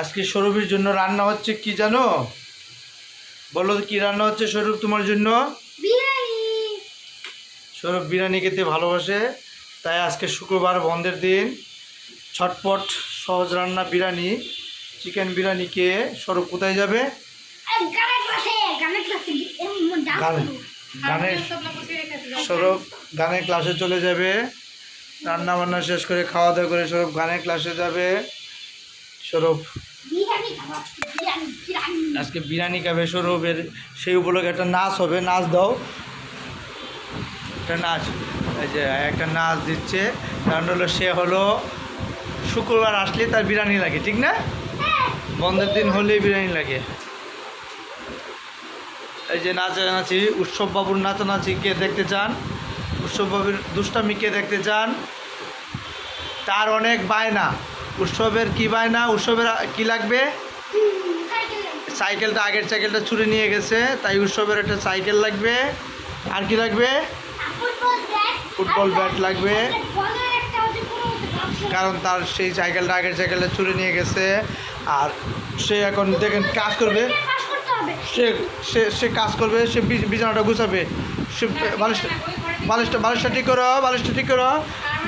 আজকে সৌরভের জন্য রান্না হচ্ছে কি জানো? বলো তো কি রান্না হচ্ছে সৌরভ তোমার জন্য? সৌরভ বিরিয়ানি খেতে ভালোবাসে তাই আজকে শুক্রবার বন্ধের দিন। ছটপট সহজ রান্না বিরিয়ানি। চিকেন বিরিয়ানি খেয়ে সৌরভ কোথায় যাবে? আর গানের ক্লাসে গানের ক্লাসে গানের সৌরভ গানের ক্লাসে চলে যাবে। রান্না বান্না শেষ করে খাওয়া দাওয়া করে সৌরভ গানের ক্লাসে যাবে। সৌরভ। আজকে বিরিয়ানি খাবে সৌরভের সেই উপলক্ষে একটা নাচ হবে নাচ দাও। একটা নাচ এই যে একটা নাচ দিচ্ছে কারণ হলো সে হলো শুক্রবার আসলে তার বিরিয়ানি লাগে ঠিক না? বন্ধের দিন হলেই বিরিয়ানি লাগে। এই যে নাচানাচি উৎসব বাবুর নাচানাচি কে দেখতে চান? উৎসব বাবুর দুষ্টামি কে দেখতে চান? তার অনেক বায়না। উৎসবের কি বায়না? উৎসবের কি লাগবে? সাইকেলটা আগের সাইকেলটা চুরি নিয়ে গেছে, তাই উৎসবের একটা সাইকেল লাগবে। আর কি লাগবে? ফুটবল ব্যাট লাগবে। কারণ তার সেই সাইকেলটা আগের সাইকেলটা চুরি নিয়ে গেছে। আর সে এখন দেখেন কাজ করবে। সে সে সে কাজ করবে, সে বিছানাটা গুছাবে। সে বালিশটা বালিশটা বালিশটা ঠিক করো, বালিশটা ঠিক করো।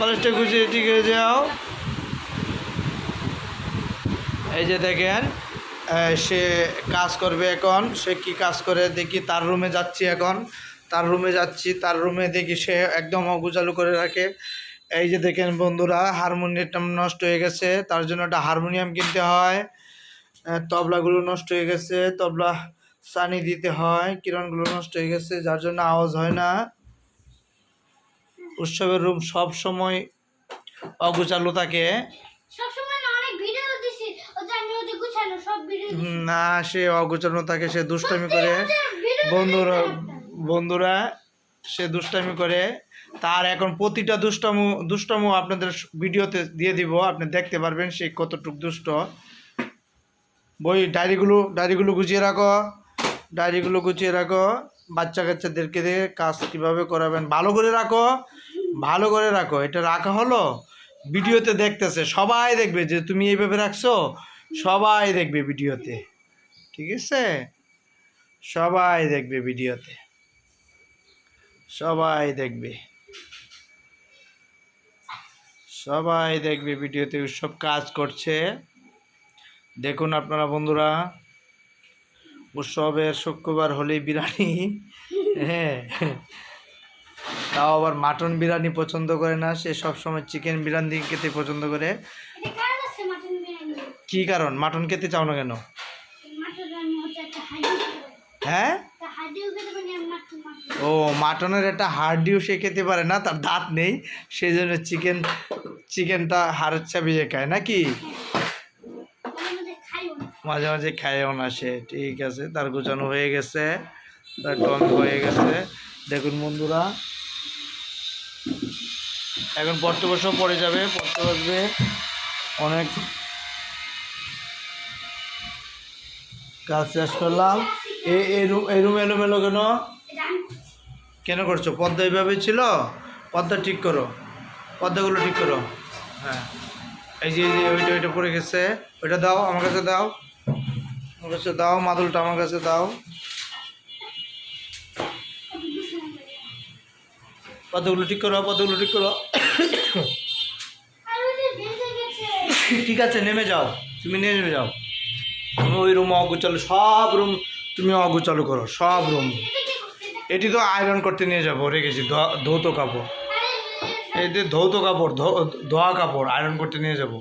বালিশটা গুছিয়ে ঠিক হয়ে যাও। এই যে দেখেন সে কাজ করবে এখন, সে কি কাজ করে, দেখি তার রুমে যাচ্ছি এখন। তার রুমে যাচ্ছি, তার রুমে দেখি সে একদম অগুচালু করে রাখে। এই যে দেখেন বন্ধুরা হারমোনিয়ামটা নষ্ট হয়ে গেছে, তার জন্য একটা হারমোনিয়াম কিনতে হয়। তবলাগুলো নষ্ট হয়ে গেছে, তবলা সানি দিতে হয়, কিরণগুলো নষ্ট হয়ে গেছে, যার জন্য আওয়াজ হয় না। উৎসবের রুম সব সময় অগুচালু থাকে সবসময় না অনেক ভিডিও দিছি ওটা আমি ওটা গুছানো সব ভিডিও না সে অগোচরণ থাকে সে দুষ্টামি করে। বন্ধুরা বন্ধুরা সে দুষ্টামি করে। তার এখন প্রতিটা দুষ্টামু দুষ্টামু আপনাদের ভিডিওতে দিয়ে দিব আপনি দেখতে পারবেন সে কতটুক দুষ্ট। বই ডায়েরিগুলো ডায়েরিগুলো গুছিয়ে রাখো ডায়েরিগুলো গুছিয়ে রাখো। বাচ্চা কাচ্চাদেরকে দিয়ে কাজ কীভাবে করাবেন ভালো করে রাখো ভালো করে রাখো। এটা রাখা হলো ভিডিওতে দেখতেছে সবাই দেখবে যে তুমি এইভাবে রাখছো। সবাই দেখবে ভিডিওতে, ঠিক আছে? সবাই দেখবে ভিডিওতে, সবাই দেখবে সবাই দেখবে ভিডিওতে সব কাজ করছে। দেখুন আপনারা বন্ধুরা, উৎসবের শুক্রবার হলেই বিরিয়ানি হ্যাঁ। তাও আবার মাটন বিরিয়ানি পছন্দ করে না, সে সবসময় চিকেন বিরিয়ানি খেতে পছন্দ করে এটা কাজ আছে মাটন বিরিয়ানি কি কারণ? মাটন খেতে চাও না কেন? হ্যাঁ? ও, মাটনের একটা হাড়ডিও সে খেতে পারে না, তার দাঁত নেই, সেই জন্য চিকেন, চিকেনটা হাড়ের চাবিয়ে খায়, নাকি? মাঝে মাঝে খায়ও না সে, ঠিক আছে, তার গোছানো হয়ে গেছে, তার টং হয়ে গেছে। দেখুন বন্ধুরা, এখন পড়তে বসেও পড়ে যাবে, পড়তে বসবে, অনেক কাজ শেষ করলাম। এই এই রুম এই রুম এলোমেলো কেন? কেন করছ? পদ্মা এইভাবে ছিল? পদ্মা ঠিক করো। পদ্মাগুলো ঠিক করো। হ্যাঁ। এই যে এই যে ওইটা ওইটা পড়ে গেছে। ওইটা দাও আমার কাছে দাও। আমার কাছে দাও মাদুলটা আমার কাছে দাও। পদ্মাগুলো ঠিক করো পদ্মাগুলো ঠিক করো। ঠিক আছে নেমে যাও। তুমি নেমে যাও। ওই রুম অগুচালু সব রুম তুমি অগুচালু করো, সব রুম এটা তো আয়রন করতে নিয়ে যাব, রেখেছি ধৌত কাপড় যে ধৌত কাপড় ধোয়া কাপড় আয়রন করতে নিয়ে যাব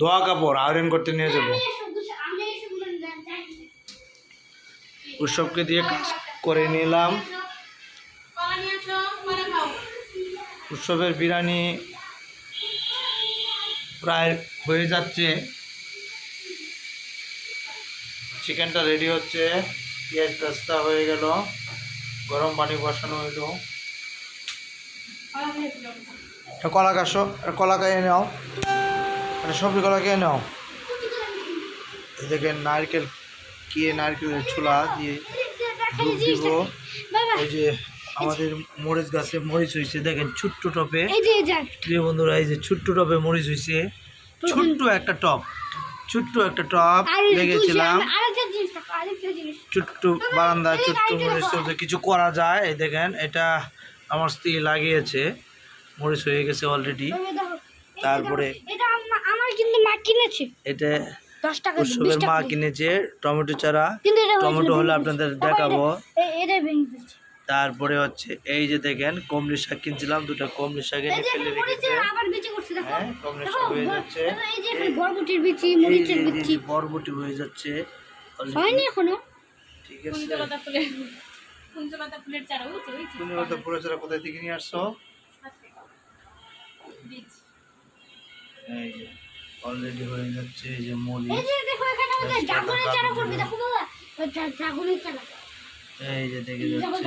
ধোয়া কাপড় আয়রন করতে নিয়ে যাব। উৎসবকে দিয়ে কাজ করে নিলাম। উৎসবের বিরিয়ানি প্রায় হয়ে যাচ্ছে চিকেনটা রেডি হচ্ছে। পেঁয়াজ পেস্তা হয়ে গেল। গরম পানি বসানো হইল। কলা কাশো কলা খেয়ে নাও। একটা সবজি কলা খেয়ে নাও। দেখেন নারকেল কিয়ে নারকেলের ছোলা দিয়ে দুধ দিব। এই যে আমাদের মরিচ গাছে মরিচ হয়েছে দেখেন ছোট্ট টপে। প্রিয় বন্ধুরা এই যে ছোট্ট টপে মরিচ হয়েছে ছোট্ট একটা টপ। ছোট্ট একটা টপ আর লেগেছিলাম। আরেকটা জিনিস দেখো, আরেকটা জিনিস। ছোট্ট বারান্দা ছোট্ট মরিচ কিছু করা যায়। এই দেখেন এটা আমার স্ত্রী লাগিয়েছে। মরিচ হয়ে গেছে অলরেডি তারপরে এটা মা কিনেছে। এটা দশ টাকা দিয়ে, উৎসবের মা কিনেছে টমেটো চারা। টমেটো হলে আপনাদের দেখাবো। তারপরে হচ্ছে এই যে দেখেন কমলি শাক কিনছিলাম দুটো কমলি শাক এনে ফেলে রেখেছে। হ্যাঁ কমলি শাক হয়ে যাচ্ছে। বরবটির বিচি এই মরিচের বিচি। বরবটি হয়ে যাচ্ছে। হয়নি এখনও? ঠিক আছে। কুঞ্জলতা ফুলের কুঞ্জলতা ফুলের চারা কোথায় থেকে নিয়ে আসছো? এই যে অলরেডি হয়ে যাচ্ছে এই যে মরিচ। দেখো এখানে আমাদের ড্রাগনের চারা করবে দেখো বাবা। ড্রাগনের চারা। এই যে দেখে যাচ্ছে।